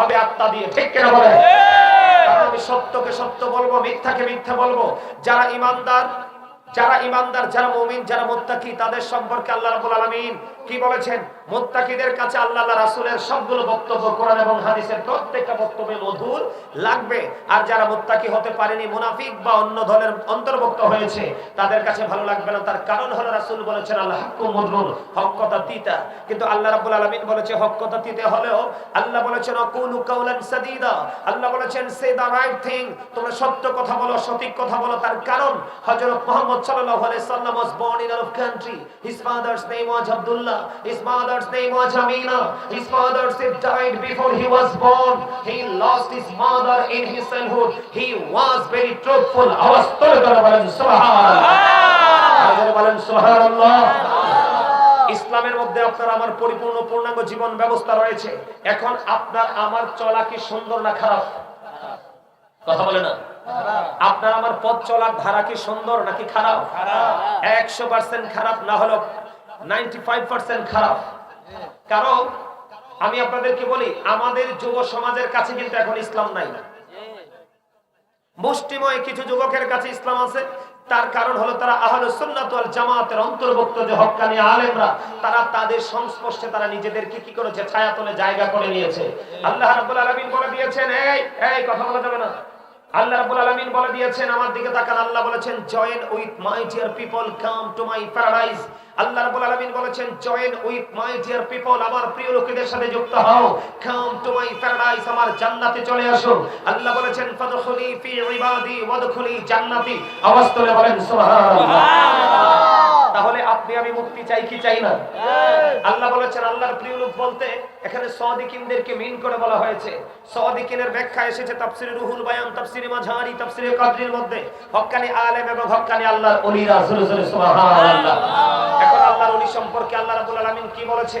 হবে আত্মা দিয়ে ঠিক কেন বলে আমি সত্যকে সত্য বলব মিথ্যাকে মিথ্যা বলব। যারা ইমানদার যারা ইমানদার যারা মমিন যারা মোত্তাকি তাদের সম্পর্কে আল্লাহ রাব্বুল আলামিন কি বলেছেন? মুত্তাকিদের কাছে আল্লাহ রাসূলের সবগুলো বক্তব্য, কোরআন এবং হাদিসের প্রত্যেকটা বক্তব্যে মধুর লাগবে। আর যারা মুত্তাকি হতে পারেনি, মুনাফিক বা অন্য দলের অন্তর্ভুক্ত হয়েছে, তাদের কাছে ভালো লাগবে না। তার কারণ হলো রাসূল বলেছেন আল্লাহ হাক্কু মদরুর হক কথা তিতা। কিন্তু আল্লাহ রাব্বুল আলামিন বলেছে, হক কথা তিতে হলেও আল্লাহ বলেছেন অকুলু কাউলান সাদিদা। আল্লাহ বলেছেন, সে দা রাইট থিং। তোমরা সত্য কথা বলো, সঠিক কথা বলো। তার কারণ হযরত মুহাম্মদ সাল্লাল্লাহু আলাইহি সাল্লাম was born in Arab country. His father's name was Abdullah his mother's name was Amina his father said died before he was born. He lost his mother in his childhood. He was very truthful. সুবহানাল্লাহ ইসলামের মধ্যে আপনার আমার পরিপূর্ণ পূর্ণাঙ্গ জীবন ব্যবস্থা রয়েছে। এখন আপনার আমার চলা কি সুন্দর না খারাপ? কথা বলে না? আপনার আমার পথ চলার ধারা কি সুন্দর নাকি খারাপ? একশো পার্সেন্ট খারাপ না হলো নাইনটি ফাইভ পার্সেন্ট খারাপ। কারণ আমি আপনাদেরকে বলি, আমাদের যুব সমাজের কাছে কিন্তু এখন ইসলাম নাই মুষ্টিময় কিছু যুবকের কাছে ইসলাম আছে, তার কারণ হলো তারা আহলে সুন্নাত ওয়াল জামাতের অন্তর্ভুক্ত যে হক্কানি আলেমরা, তারা তাদের সংস্পর্শে তারা নিজেদেরকে কি করেছে? ছায়াতলে জায়গা করে নিয়েছে। আল্লাহ রাব্বুল আলামিন বলে দিয়েছেন, এই এই, কথা বলা যাবে না। আল্লাহ বলে দিয়েছেন আল্লাহ বলেছেন বলেছেন join with my dear people আমার প্রিয় লোকেদের সাথে যুক্ত হও। কাম টু মাই প্যারাডাইস আমার জান্নাতে চলে আসো। আল্লাহ বলেছেন, ফাদখুলি ফি ইবাদি, ওয়াদখুলি জান্নাতি। আওয়াজ বলেন তাহলে আপনি আমি মুক্তি চাই কি চাই না? আল্লাহ বলেছেন আল্লাহর প্রিয় লোক বলতে এখানে সদিকিনদেরকে মিন করে বলা হয়েছে। সদিকিনের ব্যাখ্যা এসেছে তাফসিরে রুহুল বায়ান তাফসিরে মাঝারি তাফসিরে কাদরির মধ্যে। হক্কানি আলেম এবং হক্কানি আল্লাহর ওলিরা জোরে জোরে সুবহানাল্লাহ। এখন আল্লাহর ওলি সম্পর্কে আল্লাহ রাব্বুল আলামিন কি বলেছে?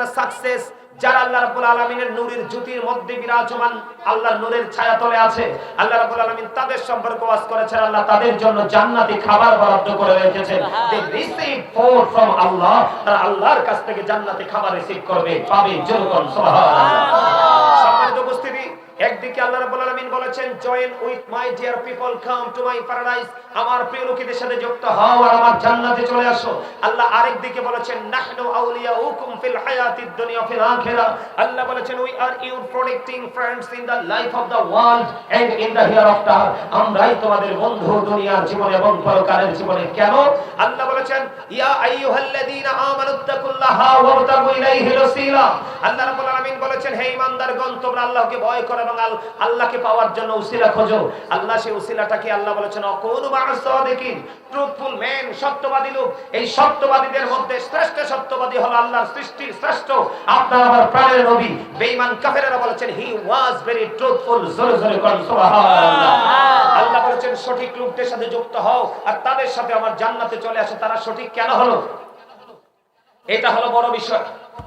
যারা সাকসেস যারা আল্লাহ রাব্বুল আলামিনের নূরের জ্যোতির মধ্যে বিরাজমান আল্লাহর নূরের ছায়া তলে আছে। আল্লাহ রাব্বুল আলামিন তাদের সম্পর্কে ওয়াজ করেছেন আল্লাহ তাদের জন্য জান্নাতি খাবার বরাদ্দ করে রেখেছেন। দে রিসিভ ফ্রম আল্লাহ তারা আল্লাহর কাছ থেকে জান্নাতি খাবার রিসিভ করবে পাবে সুবহানাল্লাহ। সম্মানিত উপস্থিতি একদিকে আল্লাহ রাব্বুল আলামিন বলেছেন join with my dear people come to my paradise আমার প্রিয় লোকেদের সাথে যুক্ত হও আর আমার জান্নাতে চলে আসো। আল্লাহ আরেক দিকে বলেছেন, নাহনু আউলিয়াউকুম ফিল হায়াতিদ দুনিয়া ফিল আখিরা। আল্লাহ বলেছেন we are your protecting friends in the life of the world and in the here আমরাই তোমাদের বন্ধু দুনিয়ার জীবনে এবং পরকালের জীবনে। কেন? আল্লাহ বলেছেন, ইয়া আইয়ুহাল্লাযীনা আমানুত্তাকুল্লাহা ওয়াবতাগু ইলাইহি ওয়াসিলা আল্লাহ রাব্বুল আলামিন বলেছেন, হে ঈমানদারগণ, তোমরা আল্লাহকে ভয় করো এবং আল্লাহকে পাওয়ার জন্য উসিলা খোঁজো। আল্লাহ সেই উসিলাটাকে আল্লাহ বলেছেন অকুনু মা'আস-সাদিকিন ট্রুথফুল ম্যান সত্যবাদী লোক। এই সত্যবাদীদের মধ্যে শ্রেষ্ঠ সত্যবাদী হলো আল্লাহর সৃষ্টির শ্রেষ্ঠ। আপনার আমার প্রাণের নবী। বেঈমান কাফেরেরা বলেছেন হি ওয়াজ ভেরি ট্রুথফুল জোরে জোরে কোন সুবহানাল্লাহ। আল্লাহ বলেছেন সঠিক লোকদের সাথে যুক্ত হও আর তাদের সাথে আমার জান্নাতে চলে আসে। তারা সঠিক কেন হলো? এটা হলো বড় বিষয়।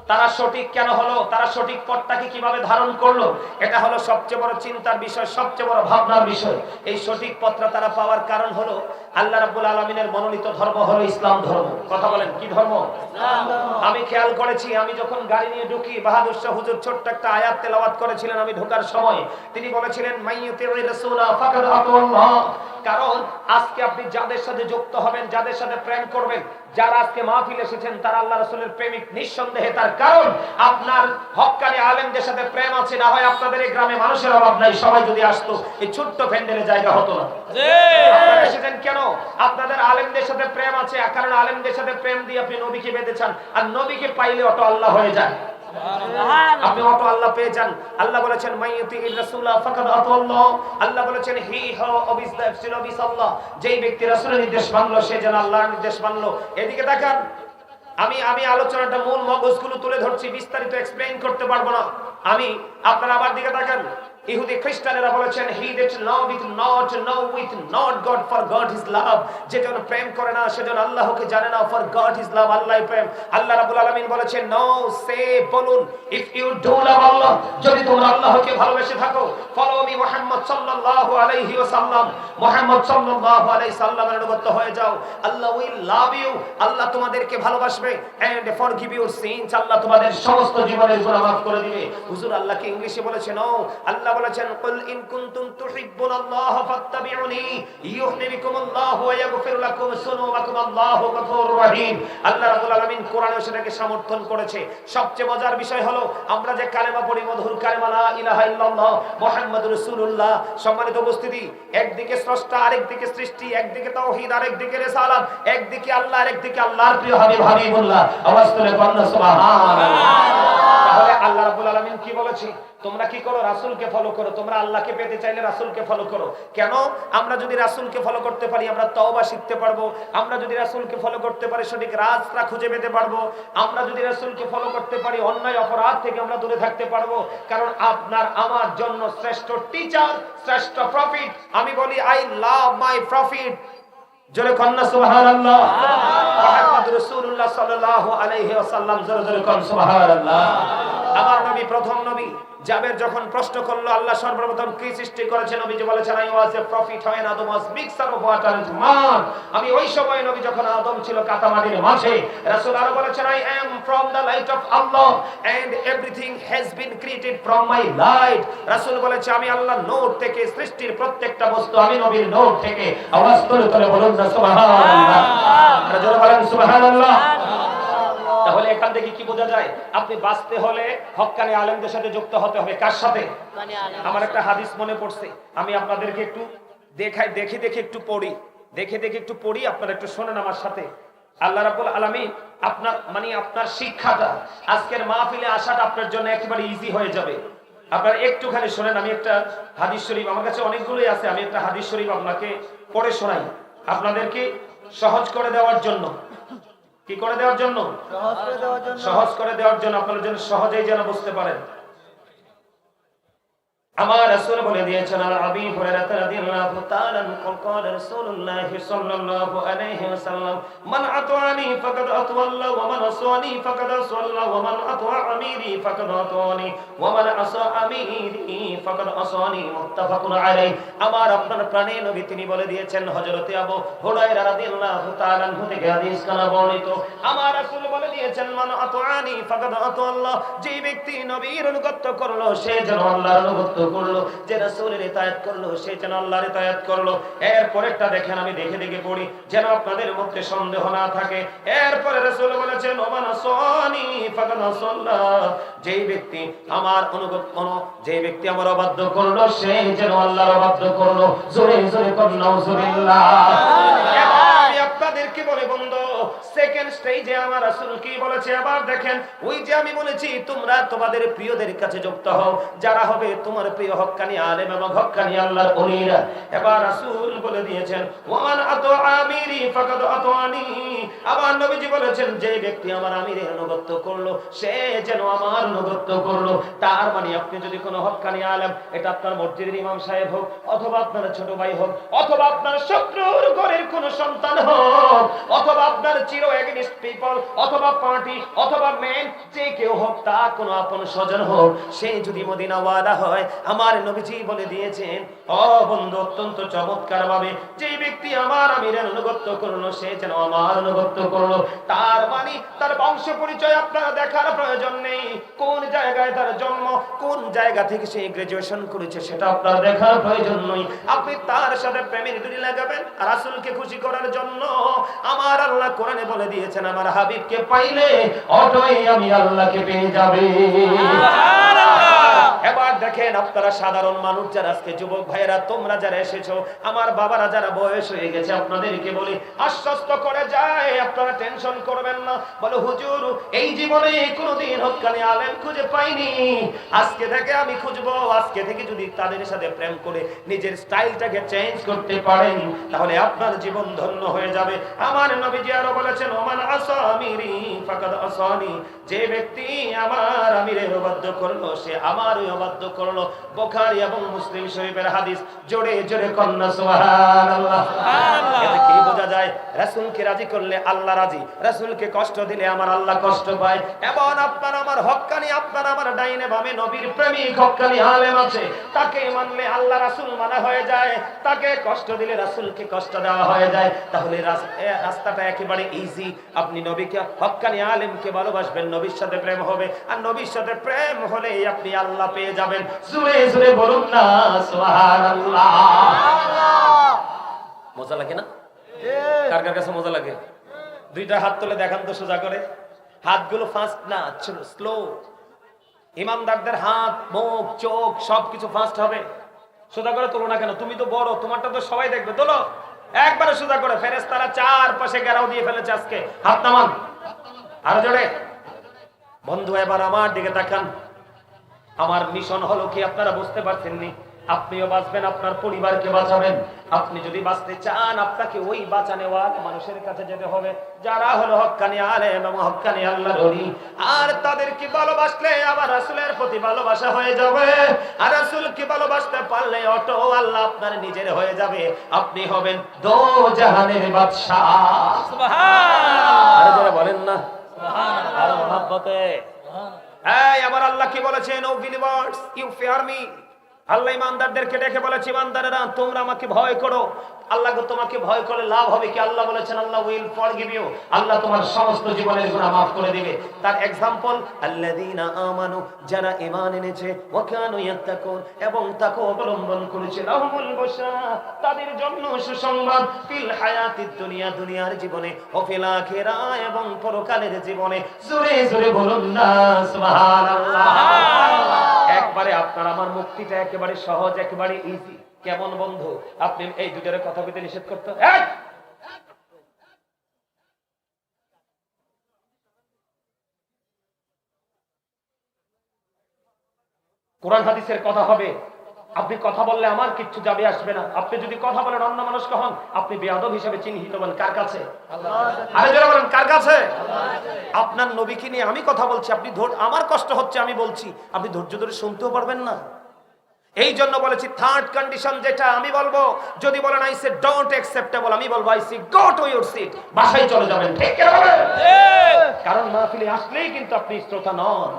তারা সঠিক কেন হলো? তারা সঠিক পথটাকে কীভাবে ধারণ করল? এটা হলো সবচেয়ে বড় চিন্তার বিষয়, সবচেয়ে বড় ভাবনার বিষয়। এই সঠিক পথটা তারা পাওয়ার কারণ হলো আল্লাহ রাব্বুল আলামিনের মনোনীত ধর্ম হলো ইসলাম ধর্ম। কথা বলেন, কি ধর্ম? আমি খেয়াল করেছি, আমি যখন গাড়ি নিয়ে ঢুকি, বাহাদুর শাহ হুজুর ছোট্ট একটা আয়াত তেলাওয়াত করেছিলেন আমি ঢোকার সময়। তিনি বলেছিলেন কারণ আজকে আপনি যাদের সাথে যুক্ত হবেন, যাদের সাথে প্রেম করবেন যারা আজকে মাহফিল এসেছেন তারা আল্লাহ রসুলের প্রেমিক নিঃসন্দেহে তার কারণ। আপনার হকালে আলেমদের সাথে প্রেম আছে না হয় আপনাদের এই গ্রামে মানুষের অভাব নাই সবাই যদি আসতো এই ছোট্ট প্যান্ডেলে জায়গা হতো না। এসেছেন কেন? আপনাদের আলেমদের সাথে প্রেম আছে কারণ আলেমদের সাথে প্রেম দিয়ে আপনি নবীকে বেঁধে চান আর নবীকে পাইলে অটো আল্লাহ হয়ে যায়। আপনি আল্লাহ পেয়ে যান। আল্লাহ বলেছেন আল্লাহ বলেছেন আল্লাহ। ব্যক্তি রাসুলের নির্দেশ মানলো, সে যেন আল্লাহর নির্দেশ মানলো। এদিকে তাকান। আমি আমি আলোচনাটা মূল মগজগুলো তুলে ধরছি, বিস্তারিত এক্সপ্লেইন করতে পারব না। আমি, আপনারা আবার দিকে তাকান। ইহুদি খ্রিস্টানেরা বলেছেন he that love with not no with not God for God is love যে জন প্রেম করে না সেজন আল্লাহকে জানে না for God is love Allah প্রেম। আল্লাহ রাব্বুল আলামিন বলেছেন নো সে বলুন if you do love Allah, যদি তোমরা আল্লাহকে ভালোবেসে থাকো ফলো মি মুহাম্মদ সাল্লাল্লাহু আলাইহি ওয়াসাল্লাম। মুহাম্মদ সাল্লাল্লাহু আলাইহি সাল্লামের অনুগত হয়ে যাও। আল্লাহ উইল লাভ ইউ আল্লাহ তোমাদেরকে ভালোবাসবে and forgive your sins Allah তোমাদের সমস্ত জীবনের গুনাহ মাফ করে দিবে। হুজুর আল্লাহকে ইংলিশে বলেছেন ও আল্লাহ বলেছেন কুল ইন কুনতুম তুহিব্বুনাল্লাহ ফাত্তাবিউনি ইউহিব্বুকুমুল্লাহ ওয়া ইয়াগফির লাকুম যুনুবাকুম আল্লাহু গফুরুর রহিম। আল্লাহ রাব্বুল আলামিন কোরআনে সেটাকে সমর্থন করেছে। সবচেয়ে মজার বিষয় হলো আমরা যে কালেমা পড়ি মধুর কালেমা লা ইলাহা ইল্লাল্লাহ মুহাম্মাদুর রাসূলুল্লাহ সম্মানিত উপস্থিতি একদিকে স্রষ্টা আরেকদিকে সৃষ্টি একদিকে তাওহীদ আরেকদিকে রিসালাত একদিকে আল্লাহ আরেকদিকে আল্লাহর প্রিয় হাবিব হাবিবুল্লাহ। আওয়াজ তুলে বলনা সুবহানাল্লাহ। তাহলে আল্লাহ রাব্বুল আলামিন কি বলেছে? তোমরা কি করো? রাসূলকে ফলো করো। তোমরা আল্লাহকে পেতে চাইলে রাসূলকে ফলো করো। কেন? আমরা যদি রাসূলকে ফলো করতে পারি, আমরা তওবা শিখতে পারব। আমরা যদি রাসূলকে ফলো করতে পারি, সঠিক রাস্তা খুঁজে পেতে পারব। আমরা যদি রাসূলকে ফলো করতে পারি, অন্যায় অপরাধ থেকে আমরা দূরে থাকতে পারব। কারণ আপনার, আমার জন্য শ্রেষ্ঠ টিচার শ্রেষ্ঠ প্রফিট আমি বলি আই লাভ মাই প্রফিট জোরে কন্যা, সুবহানাল্লাহ। মুহাম্মদ জোরে জোরে কোন, সুবহানাল্লাহ। আমার নবী প্রথম নবী। জাবের যখন প্রশ্ন করল, আল্লাহ সর্বপ্রথম কি সৃষ্টি করেছে নবী যে বলেছেন আই ওয়াজ এ প্রফিট হয় Adam was mixture of water and man আমি ওই সময় নবী যখন আদম ছিল কাতামাটির মাঝে রাসূল আরও বলেছেন I am from the light of Allah and everything has been created from my light রাসূল বলেছে, আমি আল্লাহর নূর থেকে সৃষ্টির প্রত্যেকটা বস্তু আমি নবীর নূর থেকে আওয়াজ তুলে তুলে বলুন না, সুবহানাল্লাহ। জোরে বলেন, সুবহানাল্লাহ। তাহলে এখান থেকে কি বোঝা যায়? আপনি বাঁচতে হলে হক্কানি আলেমদের সাথে যুক্ত হতে হবে। কার সাথে? আমার একটা হাদিস মনে পড়ছে। আমি আপনাদেরকে একটু দেখাই দেখে দেখে একটু পড়ি। দেখে দেখে একটু পড়ি আপনারা একটু শোনেন আমার সাথে। আল্লাহ রাব্বুল আলামিন আপনার মানে আপনার শিক্ষাটা আজকের মাহফিলে আসাটা আপনার জন্য একেবারে ইজি হয়ে যাবে। আপনার একটুখানি শোনেন আমি একটা হাদিস শরীফ আমার কাছে অনেকগুলোই আছে আমি একটা হাদিস শরীফ আপনাকে পড়ে শোনাই। আপনাদেরকে সহজ করে দেওয়ার জন্য। কি করে দেওয়ার জন্য? সহজ করে দেওয়ার জন্য। সহজ করে দেওয়ার জন্য আপনারা যেন সহজেই যেন বুঝতে পারেন। আমার রাসূল বলে দিয়েছেন আর আবি হুরায়রা রাদিয়াল্লাহু তাআলা আনহু قال رسول الله صلى الله عليه وسلم من اطاعني فقد اطاع الله ومن عصاني فقد عصى الله ومن اطاع اميري فقد اطاعني ومن عصى اميري فقد عصاني متفق عليه আমার আপনার প্রাণে নবী তিনি বলে দিয়েছেন হযরতে আবু হুরায়রা রাদিয়াল্লাহু তাআলা আনহু থেকে হাদিস কানা বর্ণিত আমার রাসূল বলে দিয়েছেন মান আতাআনি ফাকাদ আতা আল্লাহ যে ব্যক্তি নবীর অনুগত করলো সে যেন আল্লাহর অনুগত করল, যে রাসূলের ইতায়াত করল, সে যেন আল্লাহর ইতায়াত করল। এর পরেরটা দেখেন, আমি দেখে দেখে পড়ি, যেন আপনাদের মধ্যে সন্দেহ না থাকে। এরপরে রাসূল বলেছেন ওমান আসাল্লাহ যেই ব্যক্তি আমার অনুগত অনু যে ব্যক্তি আমার অবাধ্য করল সেই যেন আল্লাহর অবাধ্য করল। জোরে জোরে কর নাউজুবিল্লাহ। আমি আপনাদেরকে বলে বন্ধু? সেকেন্ড স্টেজে আমার রাসূল কি বলেছে? আবার দেখেন, ওই যে আমি বলেছি, তোমরা তোমাদের প্রিয়দের কাছে যুক্ত হও। যারা হবে তোমার প্রিয় হক্কানি আলেম এবং হক্কানি আল্লাহর এবার রাসূল বলে দিয়েছেন, ওয়ামান আতু আমিরি, ফাকাদ আবার নবীজি বলেছেন, যে ব্যক্তি আমার আমিরের করল, সে যেন আমার করল। তার মানে আপনি যদি কোনো হক্কানি আলেম, এটা আপনার মসজিদের ইমাম সাহেব হোক, অথবা আপনার ছোট ভাই হোক, অথবা আপনার শত্রুর ঘরের কোন সন্তান হোক অথবা আপনার চির এগেনিস্ট পিপল অথবা পার্টি, অথবা মেন যে কেউ হোক, তা কোনো আপন স্বজন হোক, সে যদি মদিনা ওয়াদা হয়, আমার নবীজি বলে দিয়েছেন, ও বন্ধু, অত্যন্ত চমৎকার ভাবে যে ব্যক্তি আমার আমিরের অনুগত্য করল, সে যেন আমার অনুগত্য করল। তার মানে তার বংশ পরিচয় আপনারা দেখার প্রয়োজন নেই। কোন জায়গায় তার জন্ম, কোন জায়গা থেকে সে গ্রাজুয়েশন করেছে, সেটা আপনার দেখার প্রয়োজন নয়। আপনি তার সাথে প্রেমের দড়ি লাগাবেন, রাসূলকে খুশি করার জন্য। আমার আল্লাহ কোরআনে বলে দিয়েছেন আমার হাবিবকে পাইলে অটোই আমি আল্লাহকে পেয়ে যাবে। এবার দেখেন আপনারা সাধারণ মানুষ যারা আজকে যুবক ভাইয়েরা, তোমরা যারা এসেছ, আমার বাবারা যারা বয়স হয়ে গেছে, আপনাদেরকে বলি, আশ্বস্ত করে যায়, আপনারা টেনশন করবেন না। বলো, হুজুর, এই জীবনে কোনোদিন হকানি আলেম খুঁজে পাইনি। আজকে থেকে আমি খুঁজবো, আজকে থেকে যদি তাদের সাথে প্রেম করে নিজের স্টাইলটাকে চেঞ্জ করতে পারেন, তাহলে আপনার জীবন ধন্য হয়ে যাবে। আমার নবীজি আরও বলেছেন, ওমান আসামিরি, ফাকাদ আসানি। যে ব্যক্তি আমার আমিরের অবাধ্য করল, সে আমারই অবাধ্য করল বোখারি এবং মুসলিম শরীফের হাদিস। জোরে জোরে কন্যা সুবহানাল্লাহ। কি বোঝা যায়? রাসূলকে রাজি করলে আল্লাহ রাজি। রাসূলকে কষ্ট দিলে আমার আল্লাহ কষ্ট পায়। এমন আপনার আমার হক্কানি আপনার আমার ডাইনে বামে নবীর প্রেমিক হক্কানি আলেম আছে। তাকে মানলে আল্লাহ রাসূল মানা হয়ে যায়। তাকে কষ্ট দিলে রাসূলকে কষ্ট দেওয়া হয়ে যায়। তাহলে রাস্তাটা একেবারে ইজি আপনি নবীকে হক্কানি আলেমকে ভালোবাসবেন নবীর সাথে প্রেম হবে। আর নবীর সাথে প্রেম হলে আপনি আল্লাহ পেয়ে যাবেন। জুড়ে জুড়ে বলুন না মজা লাগে না? কার কার কাছে মজা লাগে? দুইটা হাত তুলে দেখান তো সোজা করে। হাতগুলো ফাস্ট না স্লো ইমানদারদের হাত, মুখ, চোখ সবকিছু ফাস্ট হবে। সোজা করে তোলো না কেন? তুমি তো বড়, তোমারটা তো সবাই দেখবে। তোলো। একবারে সোজা করে ফেরেস তারা চার পাশে গেরাও দিয়ে ফেলেছে আজকে। হাত নামান। আরও জোরে। বন্ধু, এবার আমার দিকে তাকান। আমার মিশন হলো কি আপনারা বুঝতে পারছেন নি আপনিও বাঁচবেন আপনার পরিবারকে বাঁচাবেন। আপনি যদি বাঁচতে চান আপনাকে ওই বাঁচানেওয়ার মানুষের কাছে যেতে হবে। যারা হলো হক্কানি আলেম এবং হক্কানি আল্লাহ ধরি আর তাদেরকে ভালোবাসলে আবার রাসূলের প্রতি ভালোবাসা হয়ে যাবে। আর রাসূলকে ভালোবাসতে পারলে অটো আল্লাহ আপনার নিজের হয়ে যাবে। আপনি হবেন দো জাহানের বাদশা আরে যারা বলেন না। আর মহাব্বতে। এই আবার আল্লাহ কি বলেছেন? O believers you fear me Allah ইমানদারদেরকে ডেকে বলেছে, ইমানদারেরা, তোমরা আমাকে ভয় করো। আল্লাহ তোমাকে ভয় করে লাভ হবে কি? আল্লাহ বলেছেন, Allah will forgive you Allah তোমার সমস্ত জীবনের গুনাহ maaf করে দিবে। তার এক্সাম্পল আল্লাযীনা আমানু, যারা ঈমান এনেছে, ওয়া কানু ইয়াত্তাকুন, এবং তাকওয়া অবলম্বন করেছে, লাহুমুল বুশরা। তাদের জন্য সুসংবাদ, ফিল হায়াতিদ দুনিয়া, দুনিয়ার জীবনে, ও ফিল আখিরা, এবং পরকালের জীবনে। জোরে জোরে বলুন না, সুবহানাল্লাহ। সুবহানাল্লাহ। একবারে আপনার, আমার মুক্তিটা একেবারে সহজ, একেবারে ইজি কেমন বন্ধু? আপনি এই দুজনের কথা বলতে নিষেধ করতে কোরআন হাদিসের কথা হবে। আপনি কথা বললে আমার কিচ্ছু যাবে আসবে না। আপনি যদি কথা বলেন অন্য মানুষকে হন আপনি বেয়াদব হিসেবে চিহ্নিত হবেন। কার কাছে? আরে যারা বলেন কার কাছে? আপনার নবীকে নিয়ে আমি কথা বলছি আপনি আমার কষ্ট হচ্ছে আমি বলছি। আপনি ধৈর্য ধরে শুনতেও পারবেন না। এই জন্য বলেছি থার্ড কন্ডিশন যেটা আমি বলব যদি বলেন আই সে ডোন্ট অ্যাকসেপ্টেবল আমি বলব I see go to your seat বাসায় চলে যাবেন। ঠিক। কারণ মাহফিলে আসলেই কিন্তু আপনি শ্রোতা নন।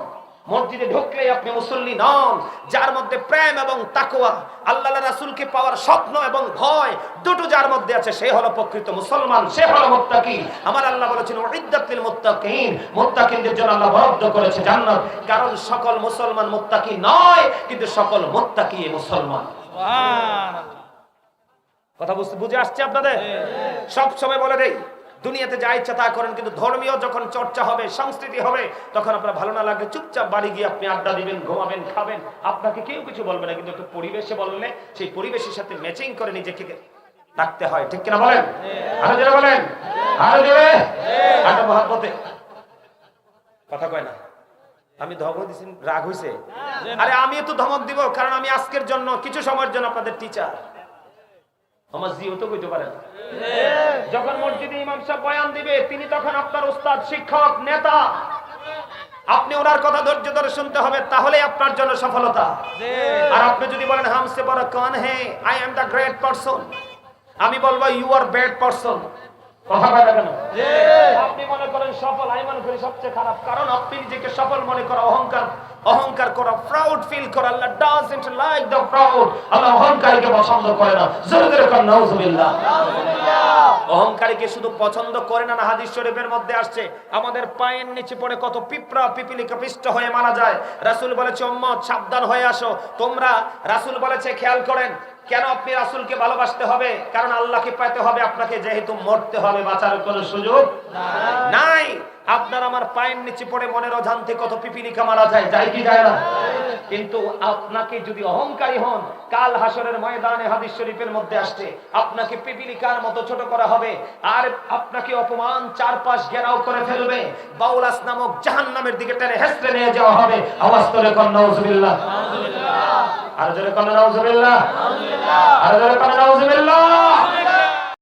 মসজিদে ঢুকলে আপনি মুসল্লি নন যার মধ্যে প্রেম এবং তাকওয়া আল্লাহ রাসূলকে পাওয়ার স্বপ্ন এবং ভয় দুটো যার মধ্যে আছে সে হলো প্রকৃত মুসলমান সে হলো মুত্তাকি। আমার আল্লাহ বলেছেন উইদ্দাতিল মুত্তাকিন মুত্তাকিনদের জন্য আল্লাহ বরাদ্দ করেছে জান্নাত। কারণ সকল মুসলমান মুত্তাকি নয় কিন্তু সকল মুত্তাকি মুসলমান। কথা বুঝতে বুঝে আসছে আপনাদের? সব সময় বলে দেই দুনিয়াতে যা ইচ্ছা তা করেন কিন্তু ধর্মীয় যখন চর্চা হবে সংস্কৃতি হবে তখন আপনার ভালো না লাগলে চুপচাপ বাড়ি গিয়ে আপনি আড্ডা দিবেন ঘুমাবেন খাবেন। আপনাকে কেউ কিছু বলবে না কিন্তু একটু পরিবেশে বললে সেই পরিবেশের সাথে ম্যাচিং করে নিজেকে রাখতে হয়। ঠিক কিনা বলেন? আরও জোরে বলেন? আরও জোরে? আরও মহাব্বতে। কথা কয় না। আমি ধমক দিছি রাগ হইছে? আরে আমি তো ধমক দিব কারণ আমি আজকের জন্য কিছু সময়ের জন্য আপনাদের টিচার আমার জিও তো কইতে পারেন যখন মসজিদে ইমাম সাহেব বয়ান দিবে তিনি তখন আপনার উস্তাদ শিক্ষক নেতা। আপনি ওনার কথা ধৈর্য ধরে শুনতে হবে তাহলে আপনার জন্য সফলতা। আর আপনি যদি বলেন হামসে বড় কন হে I am the great person আমি বলব ইউ আর বেড পারসন কথা কয় কেন? আপনি মনে করেন সফল আমি মনে করি সবচেয়ে খারাপ। কারণ আপনি নিজেকে সফল মনে করা অহংকার। অহংকার করা প্রাউড ফিল করা Allah doesn't like the proud Allah অহংকারীকে পছন্দ করে না। জোরে জোরে কর নাউজুবিল্লাহ। অহংকারীকে শুধু পছন্দ করে না না হাদিস শরীফের মধ্যে আসছে। আমাদের পায়ের নিচে পড়ে কত পিঁপড়া পিপিলিকা পিষ্ট হয়ে মারা যায়। রাসূল বলেছে উম্মত সাবধান হয়ে আসো। তোমরা রাসূল বলেছে খেয়াল করেন কেন আপনি রাসূলকে ভালোবাসতে হবে? কারণ আল্লাহকে পেতে হবে আপনাকে, যেহেতু মরতে হবে, বাঁচার কোনো সুযোগ নাই। আপনার আমার পায়ের নিচে পড়ে মনের অজান্তে কত পিপিলিকা মারা যায় যায় কি যায় না? কিন্তু আপনাকে যদি অহংকারী হন, কাল হাসরের ময়দানে হাদিস শরীফের মধ্যে আসছে, আপনাকে পিপিলিকার মতো ছোট করা হবে, আর আপনাকে অপমান চারপাশ ঘেরাও করে ফেলবে। বাউলাস নামক জাহান্নামের দিকে টেনে হেসড়ে নিয়ে যাওয়া হবে। আওয়াজ তোলে নাউজুবিল্লাহ। আর জোরে কর নাউজুবিল্লাহ। আর জোরে কর নাউজুবিল্লাহ।